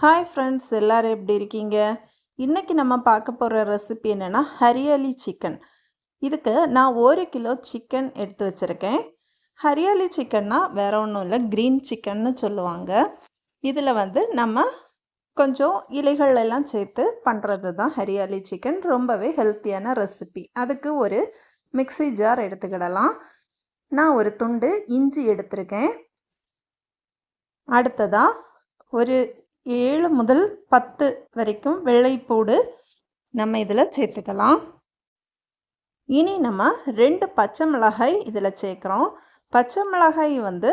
Hi friends எல்லோரும் எப்படி இருக்கீங்க? இன்றைக்கி நம்ம பார்க்க போகிற ரெசிபி என்னென்னா ஹரியாலி சிக்கன் இதுக்கு நான் ஒரு கிலோ சிக்கன் எடுத்து வச்சுருக்கேன். ஹரியாலி சிக்கன்னா வேற ஒன்றும் இல்லை க்ரீன் சிக்கன்னு சொல்லுவாங்க. இதில் வந்து நம்ம கொஞ்சம் இலைகள் எல்லாம் சேர்த்து பண்ணுறது தான் ஹரியாலி சிக்கன் ரொம்பவே ஹெல்த்தியான ரெசிபி அதுக்கு ஒரு மிக்ஸி ஜார் எடுத்துக்கிடலாம். நான் ஒரு துண்டு இஞ்சி எடுத்திருக்கேன். அடுத்ததாக ஒரு ஏழு முதல் பத்து வரைக்கும் வெள்ளைப்பூடு நம்ம இதில் சேர்த்துக்கலாம். இனி நம்ம ரெண்டு பச்சை மிளகாய் இதில் சேர்க்குறோம். பச்சை மிளகாய் வந்து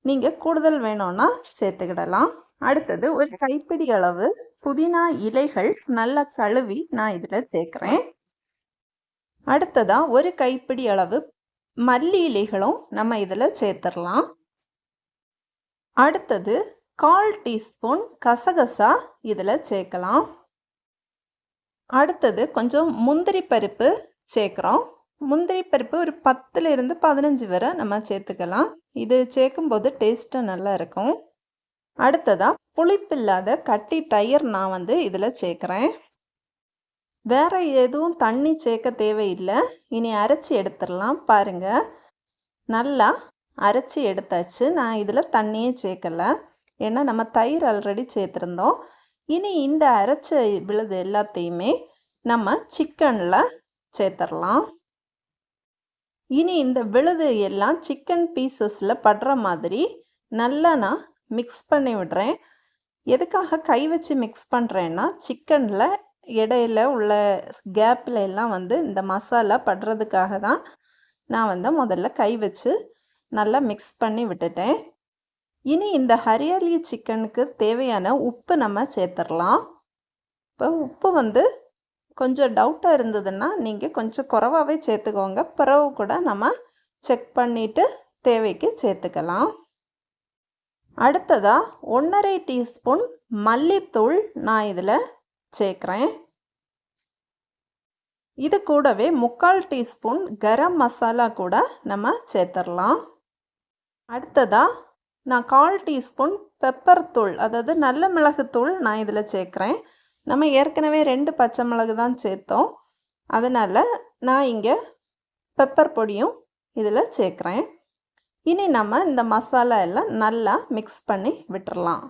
நீங்கள் கூடுதல் வேணும்னா சேர்த்துக்கிடலாம். அடுத்தது ஒரு கைப்பிடி அளவு புதினா இலைகள் நல்லா கழுவி நான் இதில் சேர்க்குறேன். அடுத்ததாக ஒரு கைப்பிடி அளவு மல்லி இலைகளும் நம்ம இதில் சேர்த்துடலாம். அடுத்தது கால் டீஸ்பூன் கசகசா இதில் சேர்க்கலாம். அடுத்தது கொஞ்சம் முந்திரி பருப்பு சேர்க்குறோம். முந்திரி பருப்பு ஒரு பத்துலேருந்து பதினஞ்சு வரை நம்ம சேர்த்துக்கலாம். இது சேர்க்கும்போது டேஸ்ட்டு நல்லா இருக்கும். அடுத்ததாக புளிப்பில்லாத கட்டி தயிர் நான் வந்து இதில் சேர்க்குறேன். வேறு எதுவும் தண்ணி சேர்க்க தேவையில்லை. இனி அரைச்சி எடுத்துடலாம். பாருங்கள் நல்லா அரைச்சி எடுத்தாச்சு. நான் இதில் தண்ணியே சேர்க்கலை. ஏன்னா நம்ம தயிர் ஆல்ரெடி சேர்த்துருந்தோம். இனி இந்த அரைச்ச விழுது எல்லாத்தையுமே நம்ம சிக்கனில் சேர்த்துடலாம் இனி இந்த விழுது எல்லாம் சிக்கன் பீசஸில் படுற மாதிரி நல்லா நான் மிக்ஸ் பண்ணி விடுறேன். எதுக்காக கை வச்சு மிக்ஸ் பண்ணுறேன்னா சிக்கனில் இடையில உள்ள கேப்பில் எல்லாம் வந்து இந்த மசாலா படுறதுக்காக தான் நான் வந்து முதல்ல கை வச்சு நல்லா மிக்ஸ் பண்ணி விட்டுட்டேன். இனி இந்த ஹரியாலி சிக்கனுக்கு தேவையான உப்பு நம்ம சேர்த்துடலாம் இப்போ உப்பு வந்து கொஞ்சம் டவுட்டாக இருந்ததுன்னா நீங்கள் கொஞ்சம் குறவாகவே சேர்த்துக்கோங்க. பிறகு கூட நம்ம செக் பண்ணிவிட்டு தேவைக்கு சேர்த்துக்கலாம். அடுத்ததாக ஒன்றரை டீஸ்பூன் மல்லித்தூள் நான் இதில் சேர்க்குறேன். இது கூடவே முக்கால் டீஸ்பூன் கரம் மசாலா கூட நம்ம சேர்த்துடலாம் அடுத்ததாக நான் கால் டீஸ்பூன் பெப்பர் தூள் அதாவது நல்ல மிளகுத்தூள் நான் இதில் சேர்க்குறேன். நம்ம ஏற்கனவே ரெண்டு பச்சை மிளகு தான் சேர்த்தோம். அதனால் நான் இங்கே பெப்பர் பொடியும் இதில் சேர்க்குறேன். இனி நம்ம இந்த மசாலா எல்லாம் நல்லா மிக்ஸ் பண்ணி விட்டுறலாம்.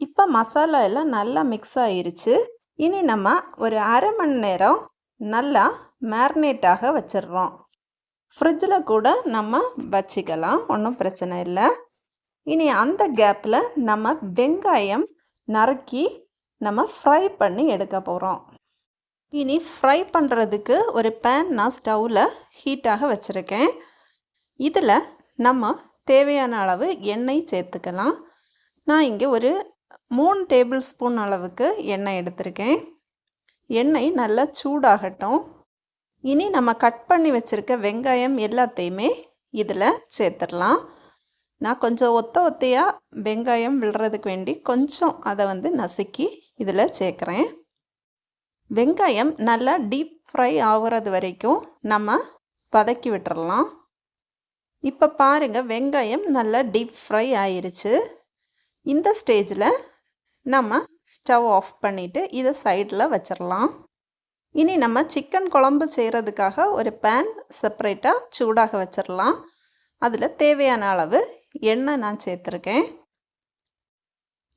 இப்போ மசாலா எல்லாம் நல்லா மிக்ஸ் ஆயிருச்சு. இனி நம்ம ஒரு அரை மணி நேரம் நல்லா மேரினேட்டாக வச்சிடுறோம். ஃப்ரிட்ஜில் கூட நம்ம வச்சுக்கலாம். ஒன்றும் பிரச்சனை இல்லை. இனி அந்த கேப்பில் நம்ம வெங்காயம் நறுக்கி நம்ம ஃப்ரை பண்ணி எடுக்க போகிறோம் இனி ஃப்ரை பண்ணுறதுக்கு ஒரு பேன் நான் ஸ்டவ்வில் ஹீட்டாக வச்சுருக்கேன். இதில் நம்ம தேவையான அளவு எண்ணெய் சேர்த்துக்கலாம். நான் இங்கே ஒரு மூணு டேபிள் ஸ்பூன் அளவுக்கு எண்ணெய் எடுத்திருக்கேன். எண்ணெய் நல்லா சூடாகட்டும். இனி நம்ம கட் பண்ணி வச்சுருக்க வெங்காயம் எல்லாத்தையுமே இதில் சேர்த்துடலாம். நான் கொஞ்சம் ஒத்த ஒத்தையாக வெங்காயம் விழுறதுக்கு வேண்டி கொஞ்சம் அதை வந்து நசுக்கி இதில் சேர்க்குறேன். வெங்காயம் நல்லா டீப் ஃப்ரை ஆகுறது வரைக்கும் நம்ம வதக்கி விட்டுறலாம். இப்போ பாருங்கள் வெங்காயம் நல்லா டீப் ஃப்ரை ஆயிருச்சு. இந்த ஸ்டேஜில் நம்ம ஸ்டவ் ஆஃப் பண்ணிவிட்டு இதை சைடில் வச்சிடலாம். இனி நம்ம சிக்கன் குழம்பு செய்கிறதுக்காக ஒரு பேன் செப்பரேட்டாக சூடாக வச்சிடலாம் அதில் தேவையான அளவு எண்ணெய் நான் சேர்த்துருக்கேன்.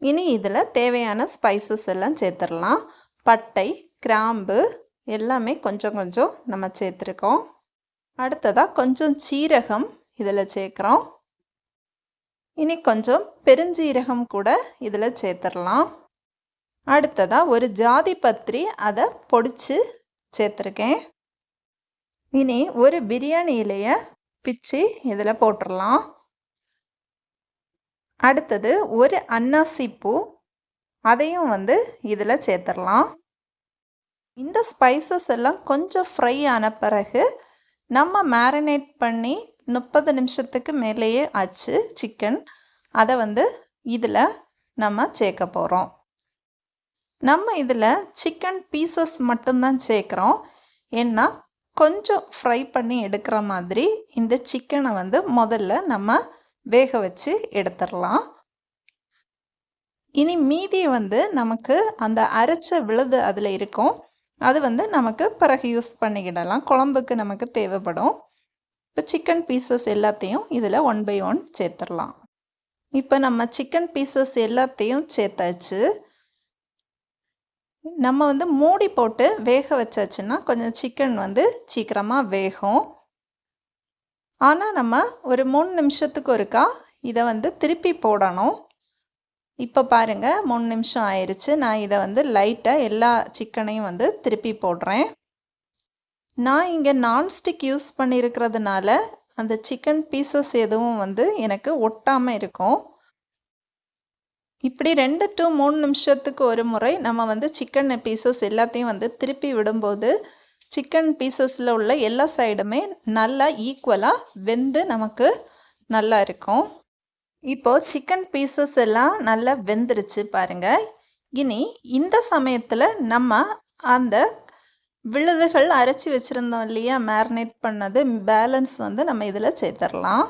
இனி இதில் தேவையான ஸ்பைசஸ் எல்லாம் சேர்த்துடலாம் பட்டை கிராம்பு எல்லாமே கொஞ்சம் கொஞ்சம் நம்ம சேர்த்துருக்கோம். அடுத்ததாக கொஞ்சம் சீரகம் இதில் சேர்க்குறோம். இனி கொஞ்சம் பெருஞ்சீரகம் கூட இதில் சேர்த்துடலாம் அடுத்ததாக ஒரு ஜாதி பத்திரி அதை பொடிச்சு சேர்த்துருக்கேன். இனி ஒரு பிரியாணி இலையை பிச்சு இதில் போட்டுடலாம் அடுத்தது ஒரு அன்னாசி பூ அதையும் வந்து இதில் சேர்த்துடலாம். இந்த ஸ்பைசஸ் எல்லாம் கொஞ்சம் ஃப்ரை ஆன பிறகு நம்ம மேரினேட் பண்ணி முப்பது நிமிஷத்துக்கு மேலேயே ஆச்சு சிக்கன் அதை வந்து இதில் நம்ம சேர்க்க போகிறோம் நம்ம இதில் சிக்கன் பீசஸ் மட்டும்தான் சேர்க்குறோம். ஏன்னா கொஞ்சம் ஃப்ரை பண்ணி எடுக்கிற மாதிரி இந்த சிக்கனை வந்து முதல்ல நம்ம வேக வச்சு எடுத்துடலாம். இனி மீதி வந்து நமக்கு அந்த அரைச்ச விழுது அதில் இருக்கும். அது வந்து நமக்கு பிறகு யூஸ் பண்ணிக்கிடலாம். குழம்புக்கு நமக்கு தேவைப்படும். இப்போ சிக்கன் பீசஸ் எல்லாத்தையும் இதில் ஒன் பை ஒன் சேர்த்துடலாம். இப்போ நம்ம சிக்கன் பீசஸ் எல்லாத்தையும் சேர்த்தாச்சு. நம்ம வந்து மூடி போட்டு வேக வச்சாச்சுன்னா கொஞ்சம் சிக்கன் வந்து சீக்கிரமாக வேகும். ஆனால் நம்ம ஒரு மூணு நிமிஷத்துக்கு ஒருக்கா இதை வந்து திருப்பி போடணும். இப்போ பாருங்கள் மூணு நிமிஷம் ஆயிடுச்சு நான் இதை வந்து லைட்டாக எல்லா சிக்கனையும் வந்து திருப்பி போடுறேன். நான் இங்கே நான்ஸ்டிக் யூஸ் பண்ணியிருக்கிறதுனால அந்த சிக்கன் பீசஸ் எதுவும் வந்து எனக்கு ஒட்டாமல் இருக்கும். இப்படி ரெண்டு டு மூணு நிமிஷத்துக்கு ஒரு முறை நம்ம வந்து சிக்கன் பீசஸ் எல்லாத்தையும் வந்து திருப்பி விடும்போது சிக்கன் பீசஸில் உள்ள எல்லா சைடுமே நல்லா ஈக்குவலாக வெந்து நமக்கு நல்லா இருக்கும். இப்போது சிக்கன் பீசஸ் எல்லாம் நல்லா வெந்துருச்சு பாருங்கள் இனி இந்த சமயத்தில் நம்ம அந்த விழுதுகள் அரைச்சி வச்சுருந்தோம் இல்லையா? மேரினேட் பண்ணது பேலன்ஸ் வந்து நம்ம இதில் சேர்த்துடலாம்.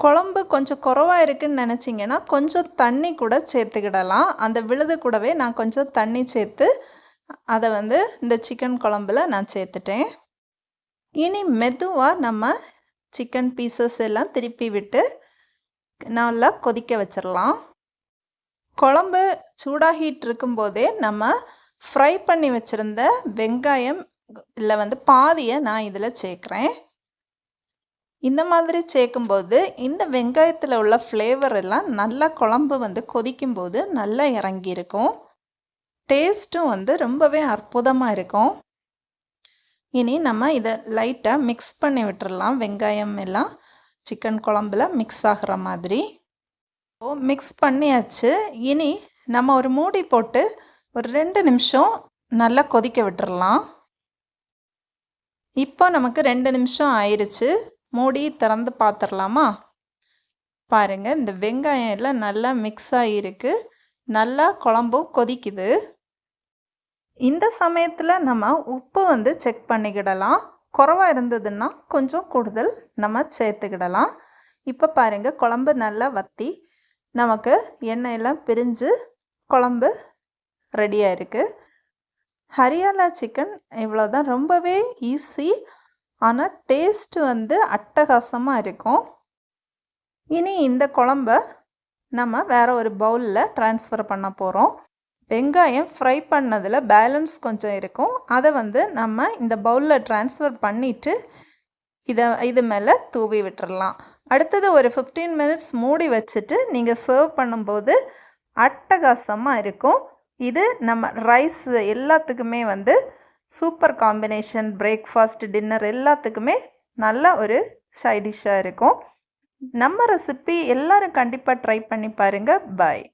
குழம்பு கொஞ்சம் குறவாக இருக்குன்னு நினச்சிங்கன்னா கொஞ்சம் தண்ணி கூட சேர்த்துக்கிடலாம். அந்த விழுது கூடவே நான் கொஞ்சம் தண்ணி சேர்த்து அதை வந்து இந்த சிக்கன் குழம்புல நான் சேர்த்துட்டேன். இனி மெதுவாக நம்ம சிக்கன் பீசஸ் எல்லாம் திருப்பி விட்டு நல்லா கொதிக்க வச்சிடலாம். குழம்பு சூடாகிட்டு இருக்கும்போதே நம்ம ஃப்ரை பண்ணி வச்சுருந்த வெங்காயம் இல்லை வந்து பாதியை நான் இதில் சேர்க்குறேன். இந்த மாதிரி சேர்க்கும்போது இந்த வெங்காயத்தில் உள்ள ஃப்ளேவர் எல்லாம் நல்லா குழம்பு வந்து கொதிக்கும்போது நல்லா இறங்கியிருக்கும். டேஸ்ட்டும் வந்து ரொம்பவே அற்புதமாக இருக்கும். இனி நம்ம இதை லைட்டாக மிக்ஸ் பண்ணி விட்டுறலாம். வெங்காயம் எல்லாம் சிக்கன் குழம்புல மிக்ஸ் ஆகிற மாதிரி. ஓ மிக்ஸ் பண்ணியாச்சு. இனி நம்ம ஒரு மூடி போட்டு ஒரு ரெண்டு நிமிஷம் நல்லா கொதிக்க விட்டுறலாம். இப்போ நமக்கு ரெண்டு நிமிஷம் ஆயிடுச்சு மூடி திறந்து பார்த்துடலாமா பாருங்கள் இந்த வெங்காயம் எல்லாம் நல்லா மிக்ஸ் ஆகியிருக்கு நல்லா குழம்பும் கொதிக்குது. இந்த சமயத்தில் நம்ம உப்பு வந்து செக் பண்ணிக்கிடலாம். குறவாக இருந்ததுன்னா கொஞ்சம் கூடுதல் நம்ம சேர்த்துக்கிடலாம். இப்போ பாருங்கள் குழம்பு நல்லா வற்றி நமக்கு எண்ணெயெல்லாம் பிரிஞ்சு குழம்பு ரெடியாக இருக்குது ஹரியாலா சிக்கன் இவ்வளோ தான் ரொம்பவே ஈஸி ஆனால் டேஸ்ட்டு வந்து அட்டகாசமாக இருக்கும். இனி இந்த குழம்ப நம்ம வேறு ஒரு பவுலில் ட்ரான்ஸ்ஃபர் பண்ண போகிறோம் வெங்காயம் ஃப்ரை பண்ணதில் பேலன்ஸ் கொஞ்சம் இருக்கும். அதை வந்து நம்ம இந்த பவுலில் ட்ரான்ஸ்ஃபர் பண்ணிவிட்டு இதை இது மேலே தூவி விட்டுறலாம். அடுத்தது ஒரு ஃபிஃப்டீன் மினிட்ஸ் மூடி வச்சுட்டு நீங்கள் சர்வ் பண்ணும்போது அட்டகாசமாக இருக்கும். இது நம்ம ரைஸ் எல்லாத்துக்குமே வந்து சூப்பர் காம்பினேஷன் பிரேக்ஃபாஸ்ட் டின்னர் எல்லாத்துக்குமே நல்ல ஒரு சைடிஷ்ஷாக இருக்கும். நம்ம ரெசிபி எல்லோரும் கண்டிப்பாக ட்ரை பண்ணி பாருங்கள் பாய்